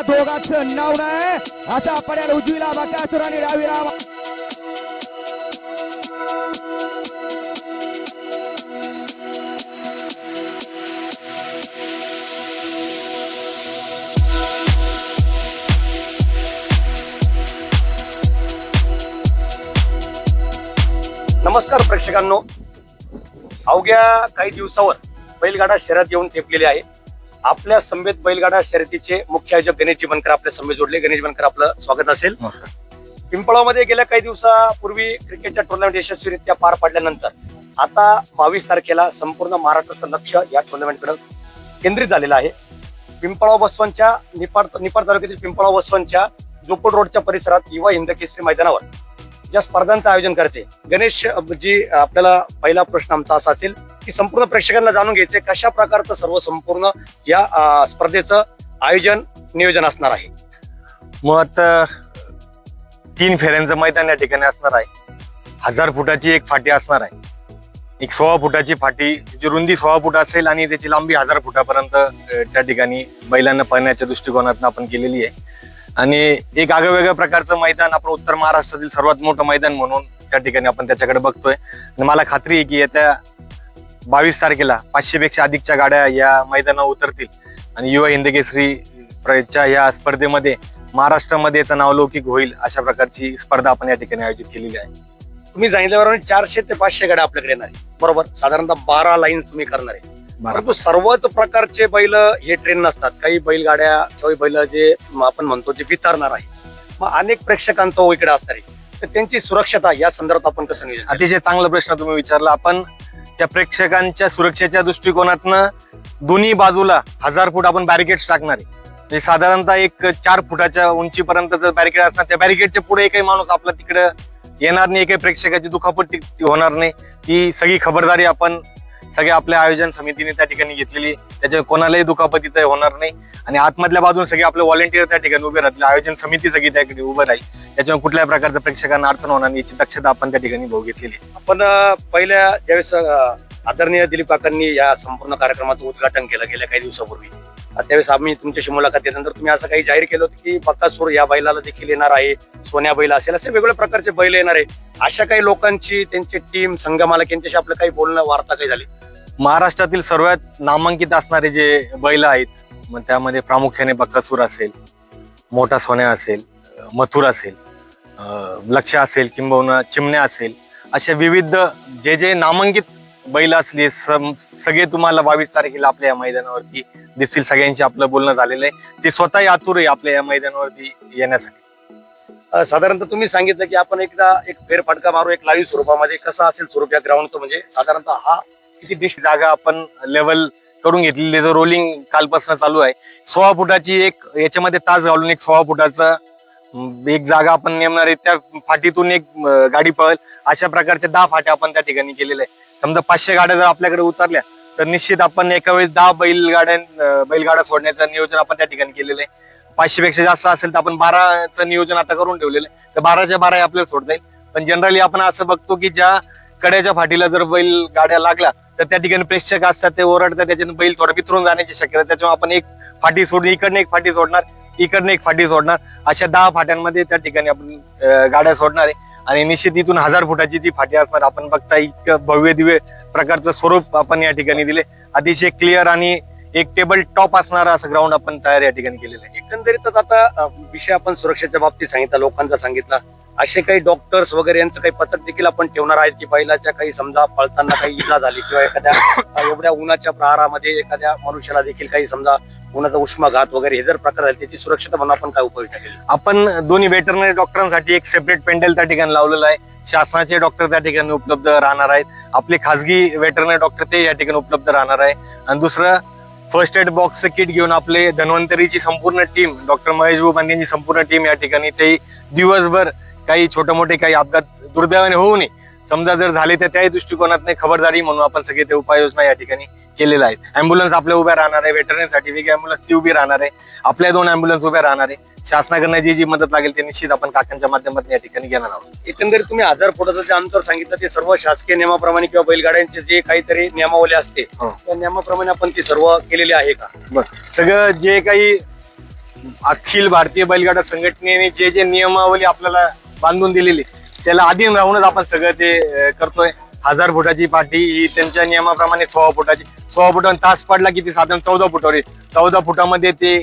या दोघांचं नाव नाही. आता पड्याला उजवीला बकासूर आणि डावीला नमस्कार प्रेक्षकांनो. अवघ्या काही दिवसावर बैलगाडा शहरात येऊन टेपलेले आहे. आपल्या संवेद बैलगाडा शर्यतीचे मुख्य आयोजक गणेशजी बनकर आपल्या संवेद जोडले. गणेश बनकर आपलं स्वागत असेल. पिंपळामध्ये गेल्या काही दिवसापूर्वी क्रिकेटच्या टुर्नामेंट यशस्वीरित्या पार पडल्यानंतर आता बावीस तारखेला संपूर्ण महाराष्ट्राचं लक्ष या टुर्नामेंटकडे केंद्रित झालेलं आहे. पिंपळाव बसवांच्या निपाड निपाड तालुक्यातील पिंपळाव बसवांच्या जोपड रोडच्या परिसरात युवा हिंद केसरी मैदानावर ज्या स्पर्धांचं आयोजन करते गणेश जी आपल्याला पहिला प्रश्न आमचा असा असेल की संपूर्ण प्रेक्षकांना जाणून घ्यायचे कशा प्रकारचं सर्व संपूर्ण या स्पर्धेचं आयोजन नियोजन असणार आहे. मुळात तीन फेऱ्यांचं मैदान या ठिकाणी असणार आहे. हजार फुटाची एक फाटी असणार आहे. एक सोळा फुटाची फाटी त्याची रुंदी सोळा फूट असेल आणि त्याची लांबी हजार फुटापर्यंत त्या ठिकाणी बैलांना पाहण्याच्या दृष्टिकोनातून आपण केलेली आहे. आणि एक आगळ्या प्रकारचं मैदान आपण उत्तर महाराष्ट्रातील सर्वात मोठं मैदान म्हणून त्या ठिकाणी आपण त्याच्याकडे बघतोय. आणि मला खात्री आहे की येत्या बावीस तारखेला पाचशे पेक्षा अधिकच्या गाड्या या मैदानावर उतरतील. आणि युवा हिंद केसरी च्या या स्पर्धेमध्ये महाराष्ट्रामध्ये याचं नाव लौकिक होईल अशा प्रकारची स्पर्धा आपण या ठिकाणी आयोजित केलेली आहे. तुम्ही सांगितल्याप्रमाणे चारशे ते पाचशे गाड्या आपल्याकडे येणार आहे बरोबर? साधारणतः बारा लाईन तुम्ही करणार आहे परंतु सर्वच प्रकारचे बैल हे ट्रेन नसतात. काही बैलगाड्या किंवा बैल जे आपण म्हणतो जे वितरणार आहे मग अनेक प्रेक्षकांचा इकडे असणार आहे. तर त्यांची सुरक्षता या संदर्भात आपण कसं नियोजन? अतिशय चांगला प्रश्न तुम्ही विचारला. आपण त्या प्रेक्षकांच्या सुरक्षेच्या दृष्टिकोनातनं दोन्ही बाजूला हजार फूट आपण बॅरिकेड्स टाकणार आहे. म्हणजे साधारणतः एक चार फुटाच्या उंचीपर्यंत जर बॅरिकेड असणार त्या बॅरिकेडच्या पुढे एकही माणूस आपला तिकडं येणार नाही एकही प्रेक्षकाची दुखापत होणार नाही. ती सगळी खबरदारी आपण सगळ्या आपल्या आयोजन समितीने त्या ठिकाणी घेतलेली त्याच्या कोणालाही दुखापती तर होणार नाही. आणि आतमधल्या बाजून सगळे आपले व्हॉलेंटियर त्या ठिकाणी उभे राहतील. आयोजन समिती सगळी त्याकडे उभं राहील. त्याच्यामुळे कुठल्याही प्रकारच्या प्रेक्षकांना अडचण होणार नाही याची दक्षता आपण त्या ठिकाणी भाऊ घेतलेली आपण पहिल्या ज्यावेळेस आदरणीय दिलीप काकांनी या संपूर्ण कार्यक्रमाचं उद्घाटन केलं गेल्या काही दिवसापूर्वी त्यावेळेस आम्ही तुमच्याशी मुलाखत घेतल्यानंतर तुम्ही असं काही जाहीर केलं होतं की बकासूर या बैलाला देखील येणार आहे सोन्या बैल असेल असे वेगवेगळ्या प्रकारचे बैल येणार आहे. अशा काही लोकांची त्यांची टीम संघमालक यांच्याशी आपलं काही बोलणं वार्ता काही झाली? महाराष्ट्रातील सर्वात नामांकित असणारे जे बैल आहेत मग त्यामध्ये प्रामुख्याने बक्कासूर असेल मोठा सोन्या असेल मथुर असेल अं, लक्ष असेल किंबहुना चिमण्या असेल अशा विविध जे जे नामांकित बैल असले सगळे तुम्हाला बावीस तारखेला आपल्या या मैदानावरती दिसतील सगळ्यांशी आपलं बोलणं झालेलं आहे. ते स्वतःही आतुर आहे आपल्या या मैदानावरती येण्यासाठी. साधारणतः तुम्ही सांगितलं की आपण एकदा एक फेरफटका मारू एक लाईव्ह स्वरूपामध्ये. कसं असेल स्वरूप या ग्राउंडचं म्हणजे साधारणतः हा किती डिश जागा आपण लेवल करून घेतलेली जो रोलिंग कालपासून चालू आहे. सोळा फुटाची एक याच्यामध्ये तास घालून एक सोळा फुटाचा एक जागा आपण नेमणार आहे. त्या फाटीतून एक गाडी पळेल. अशा प्रकारच्या दहा फाट्या आपण त्या ठिकाणी केलेल्या आहे समजा पाचशे गाड्या जर आपल्याकडे उतरल्या तर निश्चित आपण एका वेळेस दहा बैलगाड्या बैलगाड्या सोडण्याचं नियोजन आपण त्या ठिकाणी केलेलं आहे. पाचशे पेक्षा जास्त असेल तर आपण बाराचं नियोजन आता करून ठेवलेलं आहे. तर बाराच्या बारा आपल्याला सोडता येईल. पण जनरली आपण असं बघतो की ज्या कड्याच्या फाटीला जर बैल गाड्या लागल्या तर त्या ठिकाणी प्रेक्षक असतात ते ओरडतात त्याच्यानं बैल थोडा वितरून जाण्याची शक्यता त्याच्यामुळे आपण एक फाटी सोडून इकडनं एक फाटी सोडणार इकडनं एक फाटी सोडणार. अशा दहा फाट्यांमध्ये त्या ठिकाणी आपण गाड्या सोडणार आहे. आणि निश्चित इथून हजार फुटाची ती फाटी असणार आपण बघता इतकं भव्य दिव्य प्रकारचं स्वरूप आपण या ठिकाणी दिले. अतिशय क्लिअर आणि एक टेबल टॉप असणारा असं ग्राउंड आपण तयार या ठिकाणी केलेलं आहे. एकंदरीतच आता विषय आपण सुरक्षेच्या बाबतीत सांगितला लोकांचा सांगितला. असे काही डॉक्टर्स वगैरे यांचं काही पथक देखील आपण ठेवणार आहेत की बैलाच्या काही समजा पळताना काही इजा झाली किंवा एखाद्या एवढ्या उन्हाच्या प्रहारामध्ये एखाद्या मनुष्याला देखील काही समजा उन्हाचा उष्माघात वगैरे हे जर प्रकार झाले त्याची सुरक्षित म्हणून आपण काय उपाय आपण दोन्ही वेटरनरी डॉक्टरांसाठी एक सेपरेट पेंडल त्या ठिकाणी लावलेलं आहे. शासनाचे डॉक्टर त्या ठिकाणी उपलब्ध राहणार आहेत. आपले खासगी वेटरनरी डॉक्टर ते या ठिकाणी उपलब्ध राहणार आहे. आणि दुसरं फर्स्ट एड बॉक्सचं किट घेऊन आपले धन्वंतरीची संपूर्ण टीम डॉक्टर महेश भाऊ यांची संपूर्ण टीम या ठिकाणी ते दिवसभर काही छोटे मोठे काही अपघात दुर्दैवाने होऊ नये. समजा जर झाले तर त्याही दृष्टिकोनात खबरदारी म्हणून आपण सगळे ते उपाययोजना या ठिकाणी केलेलं आहे. अँब्युलन्स आपल्या उभ्या राहणार आहे वेटरनरीसाठी वेगळी अँब्युलन्स ती उभी राहणार आहे. आपल्या दोन अँब्युलन्स उभ्या राहणार आहे. शासनाकडनं जी जी मदत लागेल ते निश्चित आपण काकांच्या माध्यमातून या ठिकाणी घेणार आहोत. एकंदरीत तुम्ही हजार फुटाचं जे अंतर सांगितलं ते सर्व शासकीय नियमाप्रमाणे किंवा बैलगाड्यांचे जे काहीतरी नियमावली असते हो. त्या नियमाप्रमाणे आपण ती सर्व केलेली आहे का? सगळं जे काही अखिल भारतीय बैलगाडा संघटनेने जे जे नियमावली आपल्याला बांधून दिलेली त्याला अधीन राहूनच आपण सगळं ते करतोय. हजार फुटाची पाठी ही त्यांच्या नियमाप्रमाणे सोळा फुटाची सोळा फुटावर तास पडला की ती साधारण चौदा फुटावर चौदा फुटामध्ये ते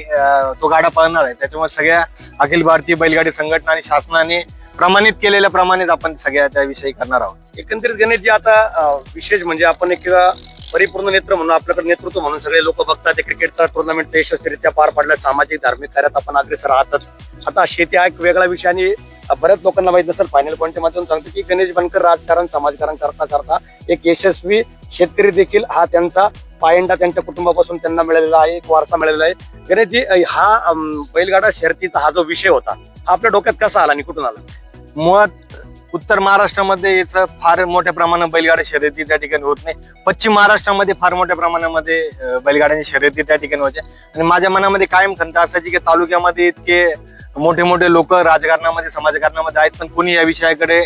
तो गाडा पळणार आहे. त्याच्यामुळे सगळ्या अखिल भारतीय बैलगाडी संघटना आणि शासनाने प्रमाणित केलेल्या प्रमाणेच आपण सगळ्या त्याविषयी करणार आहोत. एकंदरीत गणेशजी आता विशेष म्हणजे आपण एक परिपूर्ण नेत्र म्हणून आपल्याकडे नेतृत्व म्हणून सगळे लोक बघतात. ते क्रिकेटचा टुर्नामेंट यशस्वीरित्या पार पाडल्या सामाजिक धार्मिक कार्यात आपण अग्रेसर आहातच. आता शेती हा एक वेगळा विषय आणि बऱ्याच लोकांना माहीत नसेल फायनल पॉईंटच्या माध्यमातून सांगतो की गणेश बनकर राजकारण समाजकारण करता करता एक यशस्वी शेतकरी देखील हा त्यांचा पायंडा त्यांच्या कुटुंबापासून त्यांना मिळालेला आहे एक वारसा मिळालेला आहे. गणेशजी हा बैलगाडा शर्तीचा हा जो विषय होता हा आपल्या डोक्यात कसा आला आणि कुठून आला? मुळात उत्तर महाराष्ट्रामध्ये याचं फार मोठ्या प्रमाणात बैलगाड्या शर्यती त्या ठिकाणी होत नाही. पश्चिम महाराष्ट्रामध्ये फार मोठ्या प्रमाणामध्ये बैलगाड्यांची शर्यती त्या ठिकाणी व्हायच्या आणि माझ्या मनामध्ये कायम खंत असायची की तालुक्यामध्ये इतके मोठे मोठे लोक राजकारणामध्ये समाजकारणामध्ये आहेत पण कोणी या विषयाकडे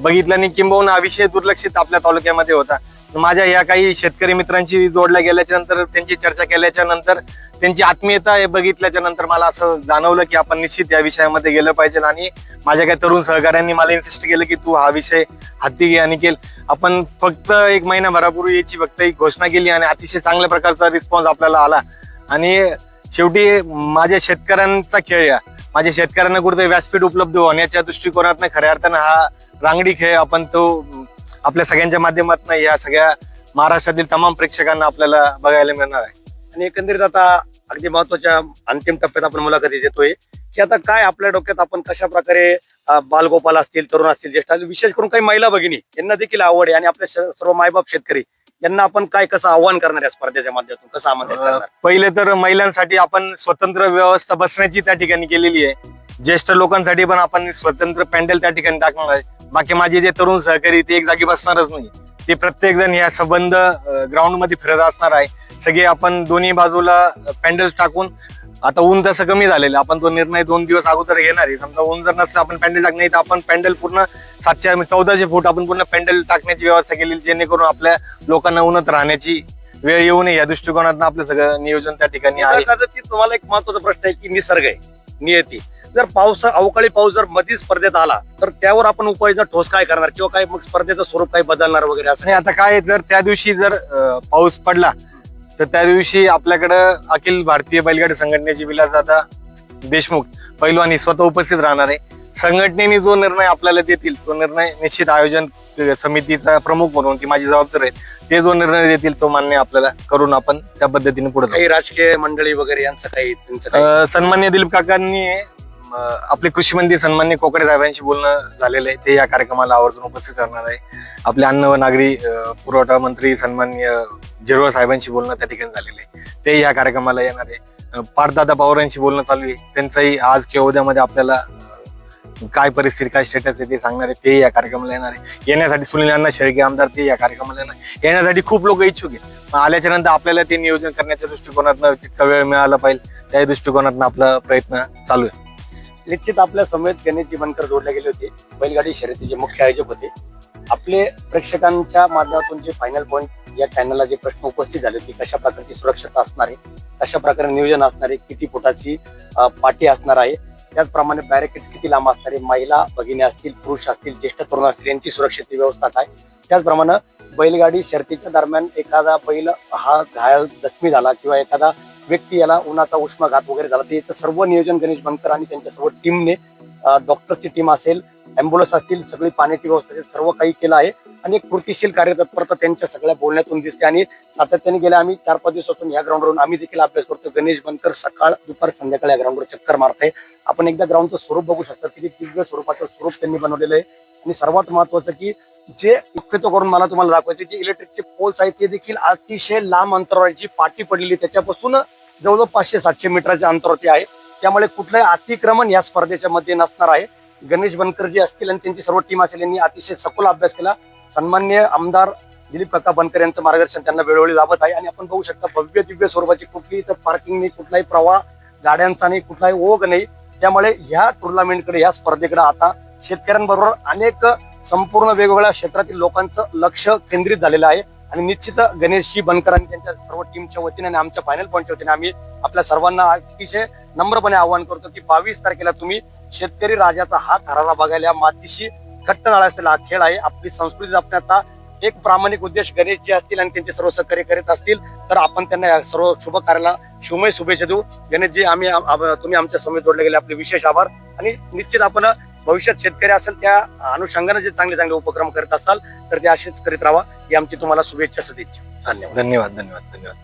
बघितलं नाही किंबहुना हा विषय दुर्लक्षित आपल्या तालुक्यामध्ये होता. माझ्या या काही शेतकरी मित्रांशी जोडल्या गेल्याच्यानंतर त्यांची चर्चा केल्याच्यानंतर त्यांची आत्मीयता हे बघितल्याच्या नंतर मला असं जाणवलं की आपण निश्चित या विषयामध्ये गेलं पाहिजे आणि माझ्या काही तरुण सहकाऱ्यांनी मला इन्सिस्ट केलं की तू हा विषय हाती घे आणि केल. आपण फक्त एक महिनाभरापूर्वी याची फक्त एक घोषणा केली आणि अतिशय चांगल्या प्रकारचा रिस्पॉन्स आपल्याला आला. आणि शेवटी माझ्या शेतकऱ्यांचा खेळ या माझ्या शेतकऱ्यांना कुठे व्यासपीठ उपलब्ध होण्याच्या दृष्टिकोनातनं खऱ्या अर्थानं हा रांगडी खेळ आपण तो आपल्या सगळ्यांच्या माध्यमातून या सगळ्या महाराष्ट्रातील तमाम प्रेक्षकांना आपल्याला बघायला मिळणार आहे. आणि एकंदरीत आता अगदी महत्त्वाच्या अंतिम टप्प्यात आपण मुलाखती देतोय की आता काय आपल्या डोक्यात आपण कशा प्रकारे बालगोपाल असतील तरुण असतील ज्येष्ठ असतील विशेष करून काही महिला भगिनी यांना देखील आवड आहे आणि आपले सर्व मायबाप शेतकरी यांना आपण काय कसं आव्हान करणार या स्पर्धेच्या माध्यमातून? कसं आमंत्रित करणार? पहिले तर महिलांसाठी आपण स्वतंत्र व्यवस्था बसण्याची त्या ठिकाणी केलेली आहे. ज्येष्ठ लोकांसाठी पण आपण स्वतंत्र पॅन्डल त्या ठिकाणी टाकणार आहे. बाकी माझे जे तरुण सहकारी ते एक जागी बसणारच नाही. ते प्रत्येक जण या संबंध ग्राउंडमध्ये फिरत असणार आहे. सगळे आपण दोन्ही बाजूला पॅन्डल्स टाकून आता ऊन तसं कमी झालेलं. आपण तो निर्णय दोन दिवस अगोदर घेणार आहे. समजा ऊन जर नसलं आपण पॅन्डल टाक नाही तर आपण पॅन्डल पूर्ण सातशे चौदाशे फूट आपण पूर्ण पॅन्डल टाकण्याची व्यवस्था केलेली जेणेकरून आपल्या लोकांना उन्हात राहण्याची वेळ येऊ नये. या दृष्टिकोनातून आपलं सगळं नियोजन त्या ठिकाणी आहे. तुम्हाला एक महत्त्वाचा प्रश्न आहे की निसर्ग आहे नियती. जर पाऊस अवकाळी पाऊस जर मध्ये स्पर्धेत आला तर त्यावर आपण उपाययोजना ठोस काय करणार? किंवा काय मग स्पर्धेचं स्वरूप काही बदलणार वगैरे असं? आणि आता काय जर त्या दिवशी जर पाऊस पडला तर त्या दिवशी आपल्याकडं अखिल भारतीय बैलगाडी संघटनेचे विलासदादा देशमुख पैलवानी स्वतः उपस्थित राहणार आहे संघटनेने जो निर्णय आपल्याला देतील तो निर्णय निश्चित आयोजन समितीचा प्रमुख म्हणून ती माझी जबाबदारी आहे ते जो निर्णय देतील तो मान्य आपल्याला करून आपण त्या पद्धतीने पुढे. काही राजकीय मंडळी वगैरे यांचं काही त्यांचं काही अं, सन्मान्य दिलीप काकांनी आपले कृषी मंत्री सन्मान्य कोकडे साहेबांशी बोलणं झालेलं आहे. ते या कार्यक्रमाला आवर्जून उपस्थित राहणार आहे. आपले अन्न व नागरी पुरवठा मंत्री सन्मान्य जिरवळ साहेबांशी बोलणं त्या ठिकाणी झालेलं आहे. ते या कार्यक्रमाला येणार आहे. पाठदादा पवारांशी बोलणं चालू आहे. त्यांचाही आज किंवा उद्यामध्ये आपल्याला काय परिस्थिती काय स्टेटस आहे ते सांगणार आहे. ते या कार्यक्रमाला येणार आहे. येण्यासाठी सुनील अण्णा शेळके आमदार ते या कार्यक्रमाला येणार येण्यासाठी खूप लोक इच्छुक आहे आल्याच्यानंतर आपल्याला ते नियोजन करण्याच्या दृष्टिकोनातनं तितका वेळ मिळाला पाहिजे त्या दृष्टिकोनातनं आपला प्रयत्न चालू आहे. निश्चित आपल्या समेत गणेश बनकर जोडले गेले होते. बैलगाडी शर्यतीचे मुख्य आयोजक होते. आपले प्रेक्षकांच्या माध्यमातून जे फायनल पॉईंट या चॅनलला जे प्रश्न उपस्थित झाले होते कशा प्रकारची सुरक्षता असणार आहे कशा प्रकारे नियोजन असणार आहे किती फुटाची पाठी पाटी असणार आहे त्याचप्रमाणे बॅरिकेड्स किती लांब असणार आहे महिला भगिनी असतील पुरुष असतील ज्येष्ठ तरुण असतील यांची सुरक्षेची व्यवस्था काय? त्याचप्रमाणे बैलगाडी शर्तीच्या दरम्यान एखादा बैल हा घायल जखमी झाला किंवा एखादा व्यक्ती याला उन्हाचा उष्माघात वगैरे झाला ते सर्व नियोजन गणेश बनकर आणि त्यांच्यासोबत टीमने डॉक्टरची टीम असेल अँब्युलन्स असतील सगळी पाण्याची व्यवस्था असेल सर्व काही केलं आहे. आणि एक कृतीशील कार्यतत्परता त्यांच्या सगळ्या बोलण्यातून दिसते आणि सातत्याने गेल्या आम्ही चार पाच दिवसातून या ग्राउंडवरून आम्ही देखील अभ्यास करतो गणेश बनकर सकाळ दुपार संध्याकाळ या ग्राउंडवर चक्कर मारताय. आपण एकदा ग्राउंडचं स्वरूप बघू शकता. किती दिव्य स्वरूपाचं स्वरूप त्यांनी बनवलेलं आहे. आणि सर्वात महत्वाचं की जे मुख्यत्व करून मला तुम्हाला दाखवायचे जे इलेक्ट्रिकचे पोल्स आहेत ते देखील अतिशय लांब अंतरावरची पाठी पडलेली त्याच्यापासून जवळजवळ पाचशे सातशे मीटरच्या अंतरावरती आहे. त्यामुळे कुठलंही अतिक्रमण या स्पर्धेच्या मध्ये नसणार आहे. गणेश बनकर जे असतील आणि त्यांची सर्व टीम असेल यांनी अतिशय सखोल अभ्यास केला. सन्मान्य आमदार दिलीप काका बनकर यांचं मार्गदर्शन त्यांना वेळोवेळी लाभत आहे. आणि आपण बघू शकता भव्य दिव्य स्वरूपाची कुठली इथं पार्किंग नाही कुठलाही प्रवाह गाड्यांचा नाही कुठलाही ओघ नाही. त्यामुळे ह्या टुर्नामेंटकडे ह्या स्पर्धेकडे आता शेतकऱ्यांबरोबर अनेक संपूर्ण वेगवेगळ्या क्षेत्रातील लोकांचं लक्ष केंद्रित झालेलं आहे. आणि निश्चित गणेशजी बनकर आणि त्यांच्या सर्व टीमच्या वतीने आणि आमच्या फायनल पॉईंटच्या वतीने आम्ही आपल्या सर्वांना अतिशय नम्रपणे आवाहन करतो की बावीस तारखेला तुम्ही शेतकरी राजाचा हात हरारा बघायला या मातीशी घट्ट नाळा असलेला हा खेळ आहे. आपली संस्कृती जपण्याचा एक प्रामाणिक उद्देश गणेशजी असतील आणि त्यांचे सर्व सहकार्य करीत असतील तर आपण त्यांना या सर्व शुभ कार्याला शुभमय शुभेच्छा देऊ. गणेशजी आम्ही तुम्ही आमच्यासमोर जोडले गेले. आपले विशेष आभार. आणि निश्चित आपण भविष्यात शेतकरी असेल त्या अनुषंगाने जे चांगले चांगले उपक्रम करत असाल तर ते असेच करीत राहा ही आमची तुम्हाला शुभेच्छा सदिच्छा. धन्यवाद. धन्यवाद धन्यवाद धन्यवाद.